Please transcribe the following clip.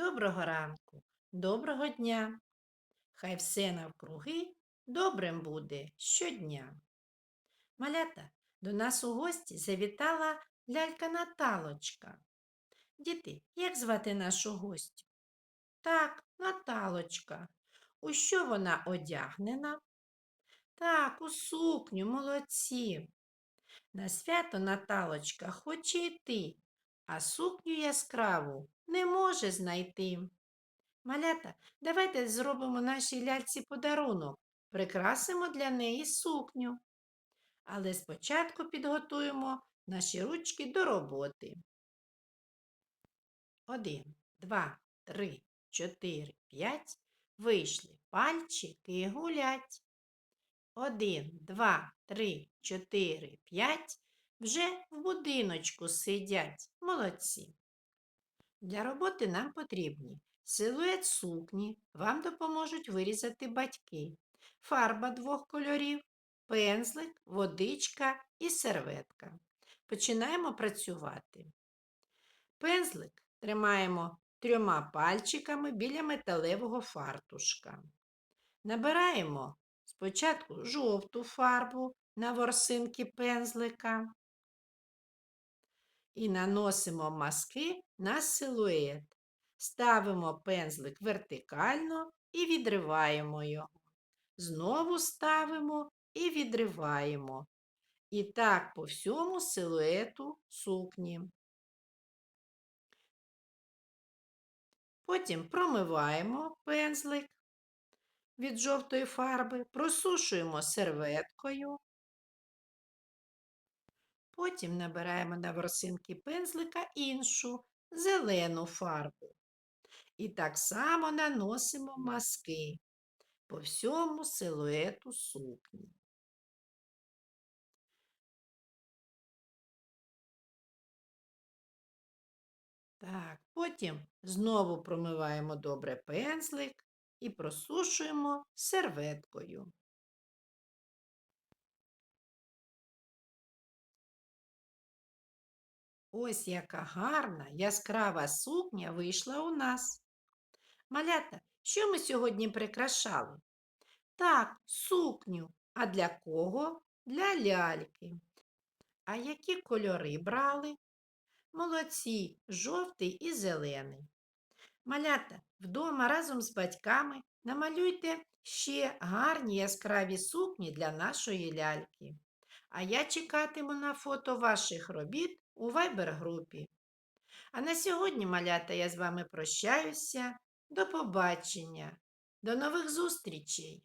Доброго ранку, доброго дня. Хай все навкруги добрим буде щодня. Малята, до нас у гості завітала лялька Наталочка. Діти, як звати нашу гостю? Так, Наталочка. У що вона одягнена? Так, у сукню, молодці. На свято Наталочка хоче йти, а сукню яскраву не може знайти. Малята, давайте зробимо нашій ляльці подарунок, прикрасимо для неї сукню. Але спочатку підготуємо наші ручки до роботи. Один, два, три, чотири, п'ять. Вийшли пальчики гулять. Один, два, три, чотири, п'ять. Вже в будиночку сидять. Молодці. Для роботи нам потрібні силует сукні, вам допоможуть вирізати батьки, фарба двох кольорів, пензлик, водичка і серветка. Починаємо працювати. Пензлик тримаємо трьома пальчиками біля металевого фартушка. Набираємо спочатку жовту фарбу на ворсинки пензлика і наносимо маски на силует. Ставимо пензлик вертикально і відриваємо його. Знову ставимо і відриваємо. І так по всьому силуету сукні. Потім промиваємо пензлик від жовтої фарби, просушуємо серветкою. Потім набираємо на ворсинки пензлика іншу зелену фарбу. І так само наносимо маски по всьому силуету сукні. Так, потім знову промиваємо добре пензлик і просушуємо серветкою. Ось яка гарна яскрава сукня вийшла у нас. Малята, що ми сьогодні прикрашали? Так, сукню. А для кого? Для ляльки. А які кольори брали? Молодці, жовтий і зелений. Малята, вдома разом з батьками намалюйте ще гарні яскраві сукні для нашої ляльки. А я чекатиму на фото ваших робіт у вайбер-групі. А на сьогодні, малята, я з вами прощаюся. До побачення, до нових зустрічей!